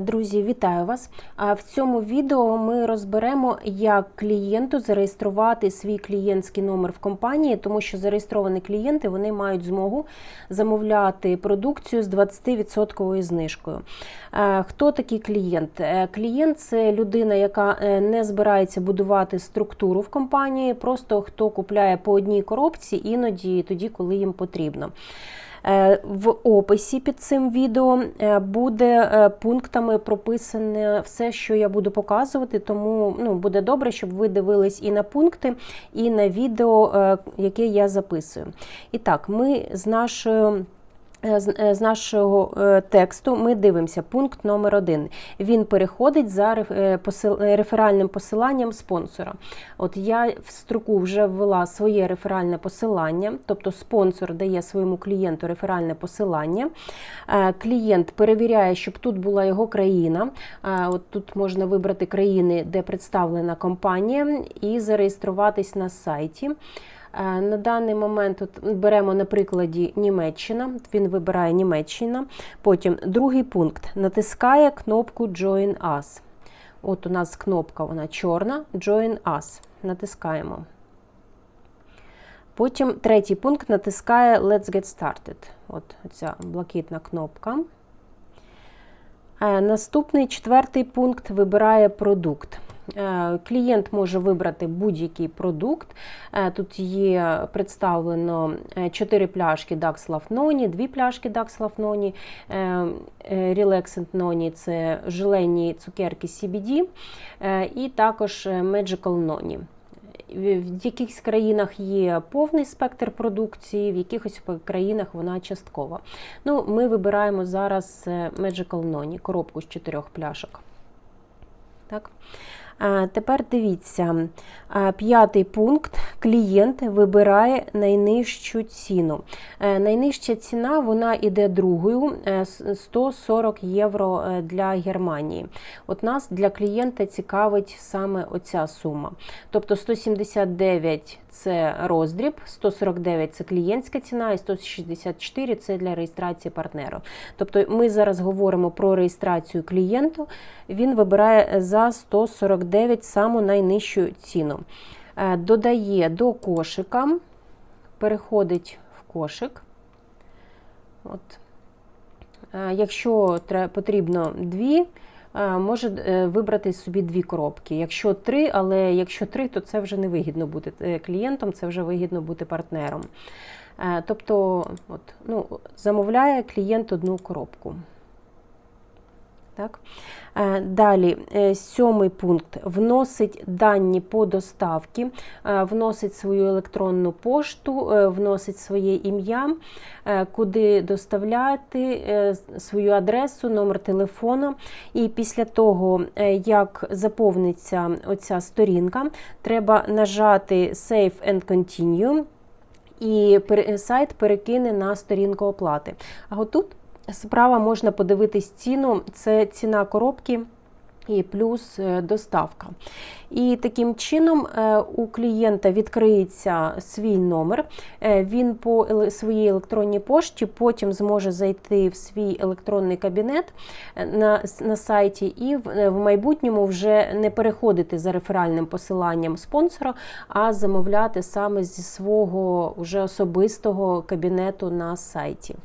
Друзі, вітаю вас! В цьому відео ми розберемо, як клієнту зареєструвати свій клієнтський номер в компанії, тому що зареєстровані клієнти вони мають змогу замовляти продукцію з 20% знижкою. Хто такий клієнт? Е, клієнт це людина, яка е, не збирається будувати структуру в компанії, просто хто купляє по одній коробці, іноді тоді, коли їм потрібно. Е, в описі під цим відео е, буде е, пунктами прописане все, що я буду показувати, тому ну, буде добре, щоб ви дивились і на пункти, і на відео, яке я записую. І так, ми з нашою. Е, е, з нашого е, тексту ми дивимося пункт номер один. Він переходить за реферальним посиланням спонсора. От я в строку вже ввела своє реферальне посилання, тобто спонсор дає своєму клієнту реферальне посилання. Клієнт перевіряє, щоб тут була його країна. От Тут можна вибрати країни, де представлена компанія, і зареєструватись на сайті. Е, на даний момент от беремо на прикладі Німеччина, він вибирає Німеччина. Потім другий пункт натискає кнопку Join Us. От у нас кнопка вона чорна, Join Us. Натискаємо. Потім третій пункт натискає Let's Get Started. От ця блакитна кнопка. Е, наступний четвертий пункт вибирає продукт. Е, клієнт може вибрати будь-який продукт. Е, тут є представлено 4 пляшки Dax Noni, 2 пляшки Dax Noni, Relaxant Noni – це желені цукерки CBD, і також Magical Noni. В якихось країнах є повний спектр продукції, в якихось країнах вона часткова. Ну, Ми вибираємо зараз Magical Noni, коробку з чотирьох пляшок. Так. Тепер дивіться, п'ятий пункт. Клієнт вибирає найнижчу ціну. Е, найнижча ціна вона йде другою 140 е, євро е, для Германії. От нас для клієнта цікавить саме оця сума. Тобто 179 це роздріб, 149 це клієнтська ціна, і 164 це для реєстрації партнеру. Тобто ми зараз говоримо про реєстрацію клієнту, він вибирає за 149 саму найнижчу ціну. Е, додає до кошика, переходить в кошик. От. Е, якщо потрібно дві, Е, може вибрати собі дві коробки. Якщо три, але якщо три, то це вже не вигідно бути клієнтом, це вже вигідно бути партнером. Тобто, от, ну, замовляє клієнт одну коробку. Так? Е, далі, е, сьомий пункт вносить дані по доставці, е, вносить свою електронну пошту, вносить своє ім'я, куди доставляти, свою адресу, номер телефону. І після того, як заповниться оця сторінка, треба нажати Save and Continue. І сайт перекине на сторінку оплати. А отут Справа можна подивитись ціну, це ціна коробки. І плюс е, доставка. І таким чином е, у клієнта відкриється свій номер, е, він по своїй електронній пошті потім зможе зайти в свій електронний кабінет на на сайті і в, в майбутньому вже не переходити за реферальним посиланням спонсора, а замовляти саме зі свого вже особистого кабінету на сайті.